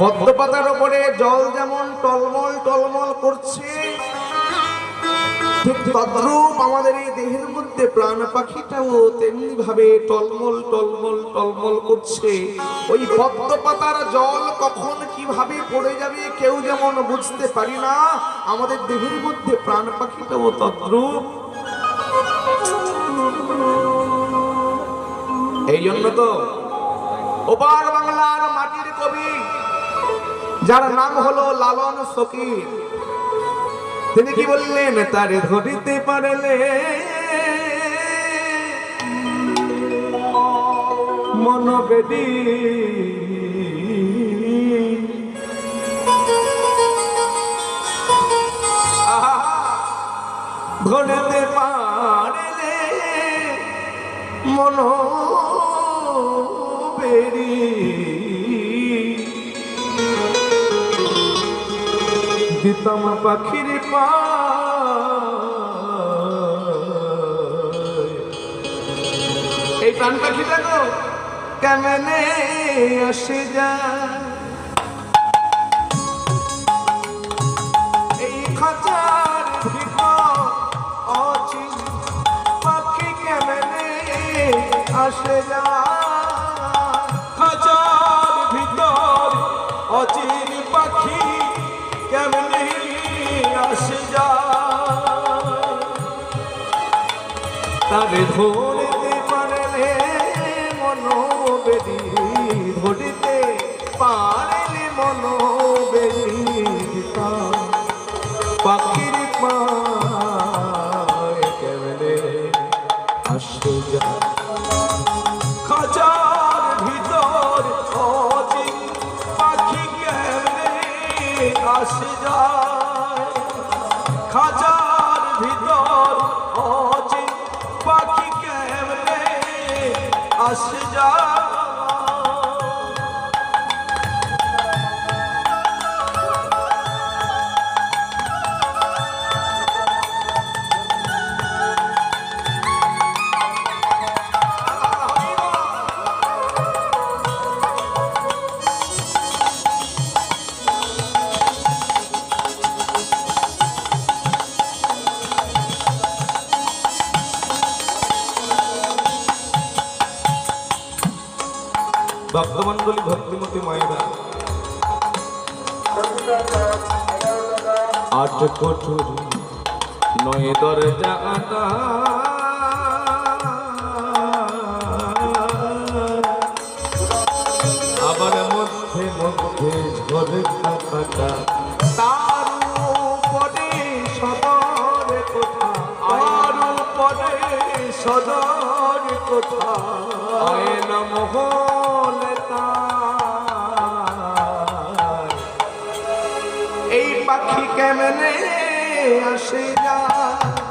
পদ্ম পাতার ওপরে জল যেমন টলমল টলমল করছে তদ্রূপ আমাদের এই দেহের মধ্যে প্রাণ পাখিটাও তেমনি ভাবে টলমল টলমল টলমল করছে। ওই পদ্ম পাতার জল কখন কীভাবে পড়ে যাবে কেউ যেমন বুঝতে পারি না, আমাদের দেহের মধ্যে প্রাণ পাখিটাও তদ্রূপ। এই জন্য তো ওপার বাংলার মাটির কবি যার নাম হলো লালন ফকির। তিনি কি বললেন? তারে ধরিতে পারলে মনবেদী ধরিতে পারলে মন দিতাম পাখির পা। এই প্রাণ পাখিটা গো কেমনে আসে যায়? এই খাঁচার ভিতর অচিন পাখি কেমনে আসে যায়? তারে ধরিতে পারলে মনোবেদী ধরিতে পারলে মনোবেদী পাখির পায় কেমনে আসে যায় খাঁচার ভিতর অচিন পাখি কেমনে যায়। খাঁচার আসে যায় ভক্তমন্ডলী ভক্তিমতী মায়েরা। আট কঠোর নয় দরজা আটা আবার মধ্যে মধ্যে ঝরে থাকাটা তার উপরে সদর কোঠা আর পরে সদর কোথা। আয়ন মহল পাখি কেমনে আসে যায়